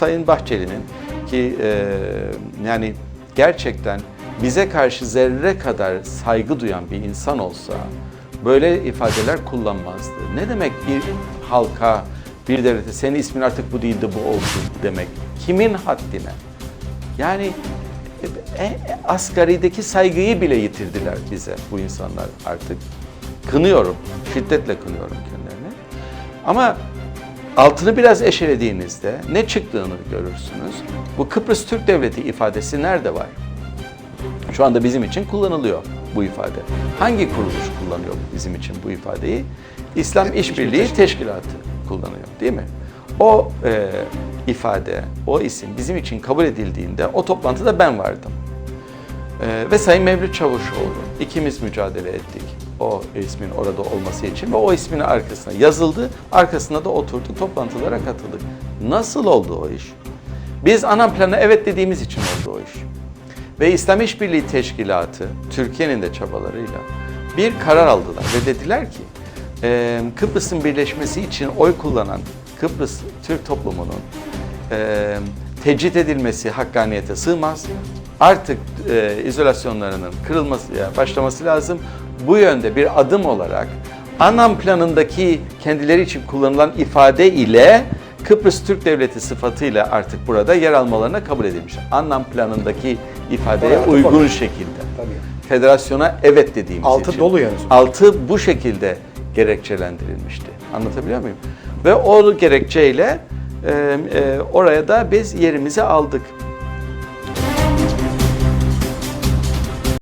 Sayın Bahçeli'nin ki e, yani gerçekten bize karşı zerre kadar saygı duyan bir insan olsa böyle ifadeler kullanmazdı. Ne demek bir halka, bir devlete senin ismin artık bu değildi bu olsun demek? Kimin haddine? Yani e, e, asgarideki saygıyı bile yitirdiler bize bu insanlar artık. Kınıyorum, şiddetle kınıyorum kendilerini. Ama altını biraz eşelediğinizde ne çıktığını görürsünüz. Bu Kıbrıs Türk Devleti ifadesi nerede var? Şu anda bizim için kullanılıyor bu ifade. Hangi kuruluş kullanıyor bizim için bu ifadeyi? İslam İşbirliği Teşkilatı kullanıyor değil mi? O e, ifade, o isim bizim için kabul edildiğinde o toplantıda ben vardım. E, ve Sayın Mevlüt Çavuşoğlu ikimiz mücadele ettik o ismin orada olması için ve o ismin arkasına yazıldı, arkasına da oturduk, toplantılara katıldık. Nasıl oldu o iş? Biz anam plana evet dediğimiz için oldu o iş. Ve İslam İşbirliği Teşkilatı, Türkiye'nin de çabalarıyla bir karar aldılar ve dediler ki Kıbrıs'ın birleşmesi için oy kullanan Kıbrıs Türk toplumunun tecrit edilmesi hakkaniyete sığmaz. Artık e, izolasyonlarının kırılması ya başlaması lazım. Bu yönde bir adım olarak Anam planındaki kendileri için kullanılan ifade ile Kıbrıs Türk Devleti sıfatıyla artık burada yer almalarına kabul edilmiş. Anlam planındaki ifadeye Oraya uygun atıf şekilde. Tabii. Federasyona evet dediğimiz Altı için. dolu yani. Altı bu şekilde gerekçelendirilmişti. Anlatabiliyor muyum? Ve o gerekçeyle e, e, oraya da biz yerimizi aldık.